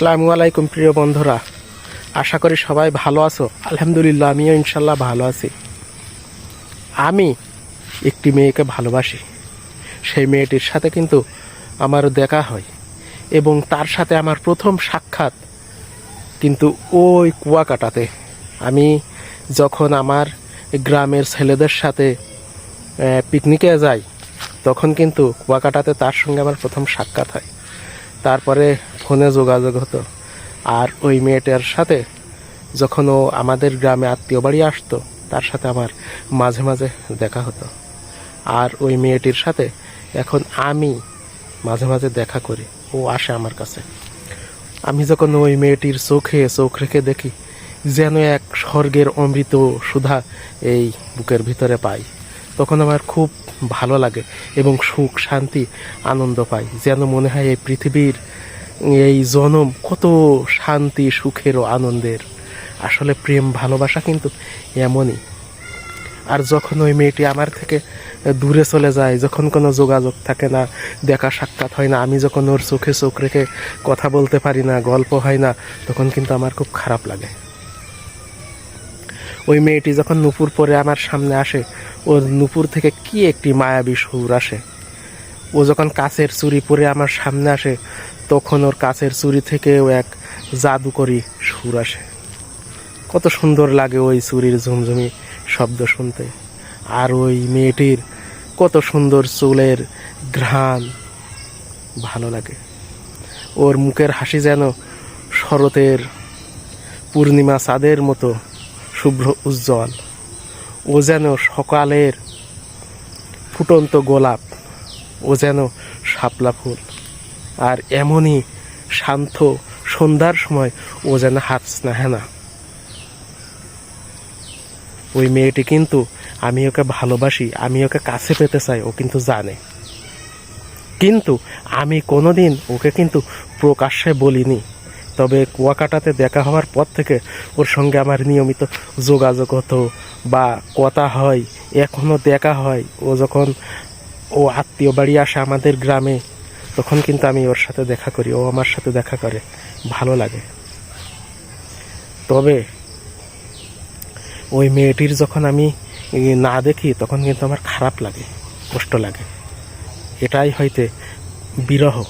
আসসালামু আলাইকুম, প্রিয় বন্ধুরা। আশা করি সবাই ভালো আছো। আলহামদুলিল্লাহ, আমিও ইনশাল্লাহ ভালো আছি। আমি একটি মেয়েকে ভালোবাসি। সেই মেয়েটির সাথে কিন্তু আমার দেখা হয় এবং তার সাথে আমার প্রথম সাক্ষাৎ কিন্তু ওই কুয়াকাটাতে। আমি যখন আমার গ্রামের ছেলেদের সাথে পিকনিকে যাই, তখন কিন্তু কুয়াকাটাতে তার সঙ্গে আমার প্রথম সাক্ষাৎ হয়। তারপরে ফোনে যোগাযোগ হতো। আর ওই মেয়েটার সাথে যখন ও আমাদের গ্রামে আত্মীয় বাড়ি আসতো, তার সাথে আমার মাঝে মাঝে দেখা হতো। আর ওই মেয়েটির সাথে এখন আমি মাঝে মাঝে দেখা করি, ও আসে আমার কাছে। আমি যখন ওই মেয়েটির চোখে চোখ রেখে দেখি, যেন এক স্বর্গের অমৃত সুধা এই বুকের ভিতরে পাই, তখন আমার খুব ভালো লাগে এবং সুখ, শান্তি, আনন্দ পাই, যেন মনে হয় এই পৃথিবীর এই জনম কত শান্তি, সুখের ও আনন্দের। আসলে প্রেম ভালোবাসা কিন্তু এমনই। আর যখন ওই মেয়েটি আমার থেকে দূরে চলে যায়, যখন কোনো যোগাযোগ থাকে না, দেখা সাক্ষাৎ হয় না, আমি যখন ওর চোখে চোখ রেখে কথা বলতে পারি না, গল্প হয় না, তখন কিন্তু আমার খুব খারাপ লাগে। ওই মেয়েটি যখন নুপুর পরে আমার সামনে আসে ওর নুপুর থেকে কি একটি মায়াবী সুর আসে? ও যখন কাছের চুরি পরে আমার সামনে আসে তখন ওর কাছের চুরি থেকেও এক জাদুকরি সুর আসে। কত সুন্দর লাগে ওই চুরির ঝুমঝুমি শব্দ শুনতে। আর ওই মেয়েটির কত সুন্দর চুলের ঘ্রাণ ভালো লাগে। ওর মুখের হাসি যেন শরতের পূর্ণিমা চাঁদের মতো শুভ্র উজ্জ্বল। ও যেন সকালের ফুটন্ত গোলাপ, ও যেন শাপলা ফুল। আর এমনই শান্ত সন্ধ্যার সময় ও যেন হাত স্নেহে না। ওই মেয়েটি কিন্তু আমি ওকে ভালোবাসি, আমি ওকে কাছে পেতে চাই, ও কিন্তু জানে। কিন্তু আমি কোনোদিন ওকে কিন্তু প্রকাশ্যে বলিনি। তবে কুয়াকাটাতে দেখা হওয়ার পর থেকে ওর সঙ্গে আমার নিয়মিত যোগাযোগ হতো বা কথা হয় এখনও দেখা হয়। ও যখন ও আত্মীয় বাড়ি আসে আমাদের গ্রামে তখন কিন্তু আমি ওর সাথে দেখা করি, ও আমার সাথে দেখা করে, ভালো লাগে। তবে ওই মেয়েটির যখন আমি না দেখি, তখন কিন্তু আমার খারাপ লাগে, কষ্ট লাগে। এটাই হয়তো বিরহ।